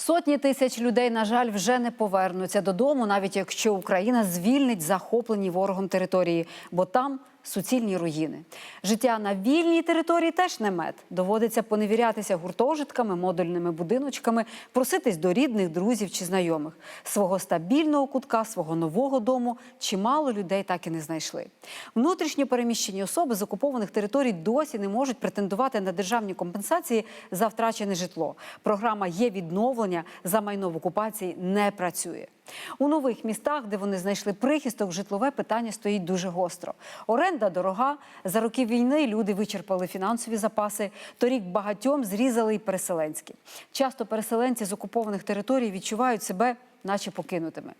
Сотні тисяч людей, на жаль, вже не повернуться додому, навіть якщо Україна звільнить захоплені ворогом території, бо там суцільні руїни. Життя на вільній території теж не мед. Доводиться поневірятися гуртожитками, модульними будиночками, проситись до рідних, друзів чи знайомих. Свого стабільного кутка, свого нового дому чимало людей так і не знайшли. Внутрішньо переміщені особи з окупованих територій досі не можуть претендувати на державні компенсації за втрачене житло. Програма є відновлення за майно в окупації не працює. У нових містах, де вони знайшли прихисток, житлове питання стоїть дуже гостро. Оренда дорога. За роки війни люди вичерпали фінансові запаси. Торік багатьом зрізали й переселенські. Часто переселенці з окупованих територій відчувають себе, наче покинутими.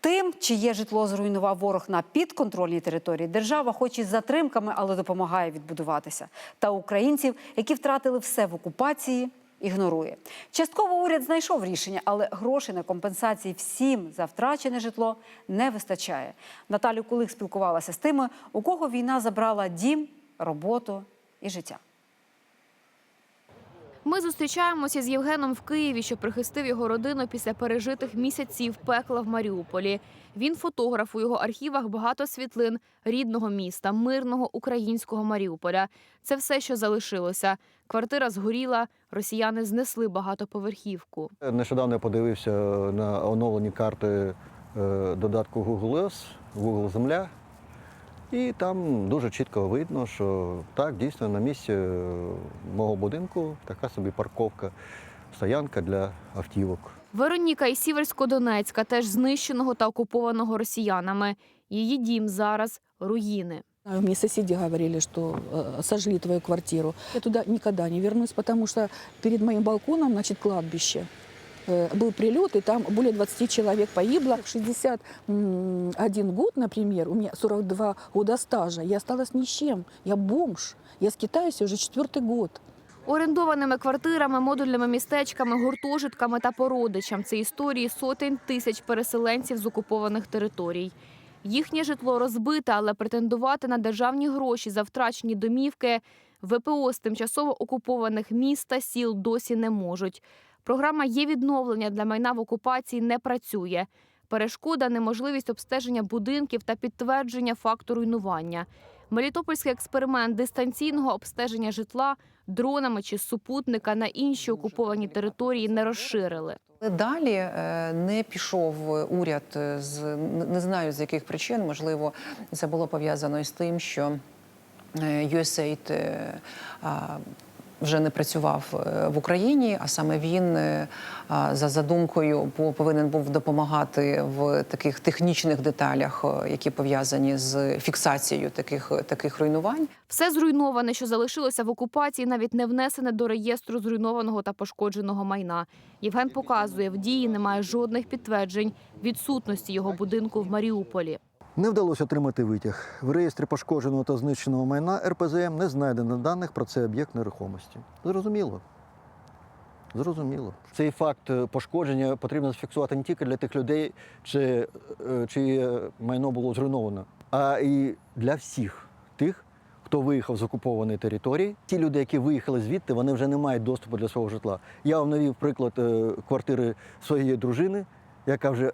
Тим, чиє житло зруйнував ворог на підконтрольній території, держава, хоч і з затримками, але допомагає відбудуватися. Та українців, які втратили все в окупації, ігнорує. Частково уряд знайшов рішення, але грошей на компенсації всім за втрачене житло не вистачає. Наталю Кулик спілкувалася з тими, у кого війна забрала дім, роботу і життя. Ми зустрічаємося з Євгеном в Києві, що прихистив його родину після пережитих місяців пекла в Маріуполі. Він фотограф у його архівах багато світлин рідного міста, мирного українського Маріуполя. Це все, що залишилося. Квартира згоріла, росіяни знесли багатоповерхівку. Нещодавно я подивився на оновлені карти е, додатку Google Earth, Google Земля. І там дуже чітко видно, що так, дійсно на місці е, мого будинку така собі парковка, стоянка для автівок. Вероніка із Сіверсько-Донецька, теж знищеного та окупованого росіянами. Її дім зараз руїни. А Мне соседи говорили, что э, сожгли твою квартиру. Я туда никогда не вернусь, потому что перед моим балконом, значит, кладбище. Э, Был прилет, и там более 20 человек погибло. 61 год, например, у меня 42 года стажа. Я осталась ни с чем. Я бомж. Я скитаюсь уже четвертый год. Орендованими квартирами, модульними містечками, гуртожитками та породичам це історії сотень тисяч переселенців з окупованих територій. Їхнє житло розбите, але претендувати на державні гроші за втрачені домівки ВПО з тимчасово окупованих міст та сіл досі не можуть. Програма є відновлення для майна в окупації не працює. Перешкода неможливість обстеження будинків та підтвердження факту руйнування. Мелітопольський експеримент дистанційного обстеження житла дронами чи супутника на інші окуповані території не розширили. Далі е, не пішов уряд з не знаю з яких причин. Можливо, це було пов'язано із тим, що е, USAID е, вже не працював е, в Україні, а саме він е, за задумкою повинен був допомагати в таких технічних деталях, е, які пов'язані з фіксацією таких, таких руйнувань. Все зруйноване, що залишилося в окупації, навіть не внесене до реєстру зруйнованого та пошкодженого майна. Євген показує, в дії немає жодних підтверджень відсутності його будинку в Маріуполі. Не вдалося отримати витяг. В реєстрі пошкодженого та знищеного майна РПЗМ не знайдено даних про цей об'єкт нерухомості. Зрозуміло. Зрозуміло. Цей факт е, пошкодження потрібно зафіксувати не тільки для тих людей, чи, е, чиє майно було зруйновано, а і для всіх тих, хто виїхав з окупованої території. Ті люди, які виїхали звідти, вони вже не мають доступу для свого житла. Я вам навів приклад е, квартири своєї дружини, яка вже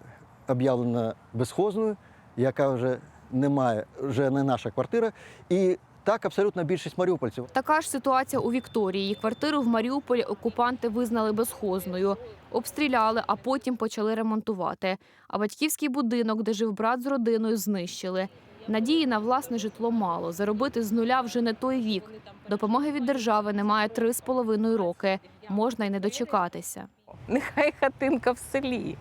об'явлена безхозною, яка вже не має, вже не наша квартира. І так абсолютно більшість маріупольців. Така ж ситуація у Вікторії. Квартиру в Маріуполі окупанти визнали безхозною. Обстріляли, а потім почали ремонтувати. А батьківський будинок, де жив брат з родиною, знищили. Надії на власне житло мало. Заробити з нуля вже не той вік. Допомоги від держави немає три з половиною роки. Можна й не дочекатися. нехай хатинка в селі.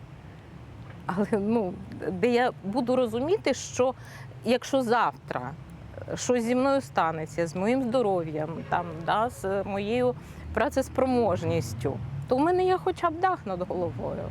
Але ну, де я буду розуміти, що якщо завтра щось зі мною станеться, з моїм здоров'ям, там, да, з моєю працеспроможністю, то у мене є хоча б дах над головою.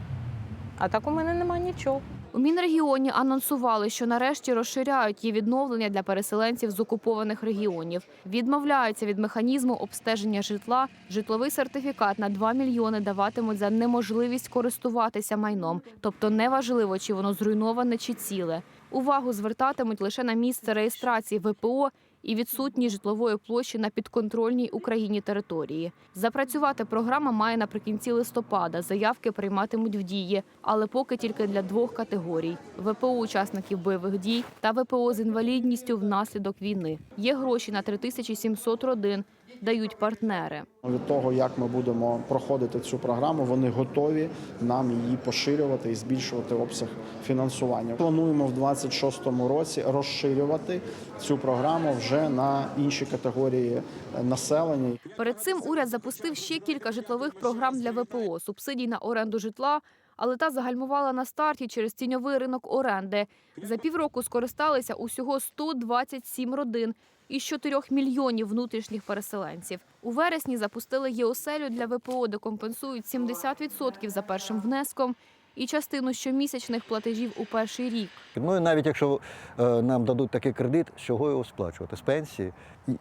А так у мене нема нічого. У Мінрегіоні анонсували, що нарешті розширяють її відновлення для переселенців з окупованих регіонів. Відмовляються від механізму обстеження житла. Житловий сертифікат на 2 мільйони даватимуть за неможливість користуватися майном, тобто неважливо, чи воно зруйноване чи ціле. Увагу звертатимуть лише на місце реєстрації ВПО і відсутність житлової площі на підконтрольній Україні території. Запрацювати програма має наприкінці листопада. Заявки прийматимуть в дії, але поки тільки для двох категорій: ВПО учасників бойових дій та ВПО з інвалідністю внаслідок війни. Є гроші на 3700 родин, дають партнери. Від того, як ми будемо проходити цю програму, вони готові нам її поширювати і збільшувати обсяг фінансування. Плануємо в 2026 році розширювати цю програму вже на інші категорії населення. Перед цим уряд запустив ще кілька житлових програм для ВПО, субсидій на оренду житла, але та загальмувала на старті через тіньовий ринок оренди. За півроку скористалися усього 127 родин із 4 мільйонів внутрішніх переселенців. У вересні запустили ЄОСЕЛю для ВПО, де компенсують 70% за першим внеском і частину щомісячних платежів у перший рік. Ну і навіть якщо е, нам дадуть такий кредит, з чого його сплачувати? З пенсії.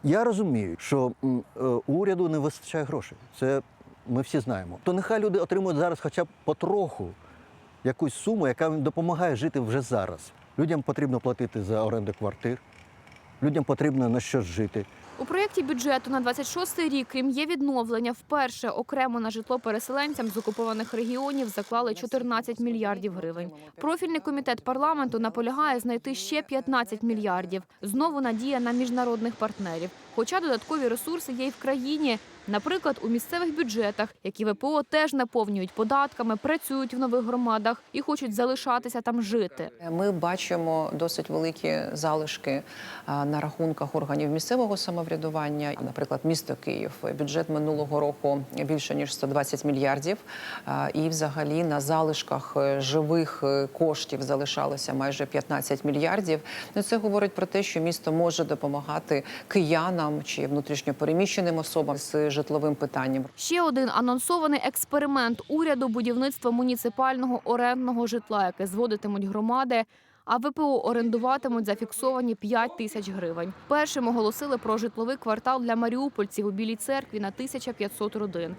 Я розумію, що е, уряду не вистачає грошей. Це ми всі знаємо. То нехай люди отримують зараз хоча б потроху якусь суму, яка їм допомагає жити вже зараз. Людям потрібно платити за оренду квартир, людям потрібно на що жити. У проєкті бюджету на 26-й рік, крім є відновлення, вперше окремо на житло переселенцям з окупованих регіонів заклали 14 мільярдів гривень. Профільний комітет парламенту наполягає знайти ще 15 мільярдів. Знову надія на міжнародних партнерів. Хоча додаткові ресурси є й в країні, наприклад, у місцевих бюджетах, які ВПО теж наповнюють податками, працюють в нових громадах і хочуть залишатися там жити. Ми бачимо досить великі залишки на рахунках органів місцевого самоврядування. Наприклад, місто Київ. Бюджет минулого року більше ніж 120 мільярдів. І, взагалі, на залишках е, живих е, коштів залишалося майже 15 мільярдів. Ну, це говорить про те, що місто може допомагати киянам чи внутрішньопереміщеним особам з житловим питанням. Ще один анонсований експеримент уряду будівництва муніципального орендного житла, яке зводитимуть громади. А ВПО орендуватимуть за фіксовані 5 тисяч гривень. Першим оголосили про житловий квартал для маріупольців у Білій церкві на 1500 родин.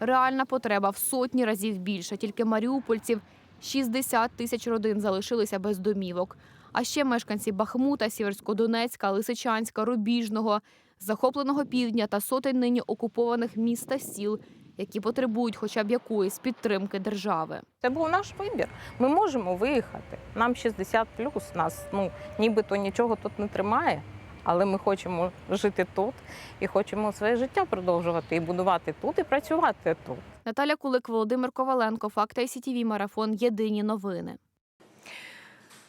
Реальна потреба в сотні разів більша. Тільки маріупольців 60 тисяч родин залишилися без домівок. А ще мешканці Бахмута, Сіверськодонецька, Лисичанська, Рубіжного, захопленого півдня та сотень нині окупованих міст та сіл, які потребують хоча б якоїсь підтримки держави. Це був наш вибір. Ми можемо виїхати. Нам 60 плюс, нас ну нібито нічого тут не тримає. Але ми хочемо жити тут і хочемо своє життя продовжувати і будувати тут, і працювати тут. Наталя Кулик, Володимир Коваленко, Факта СІТІВІ, Марафон. Єдині новини.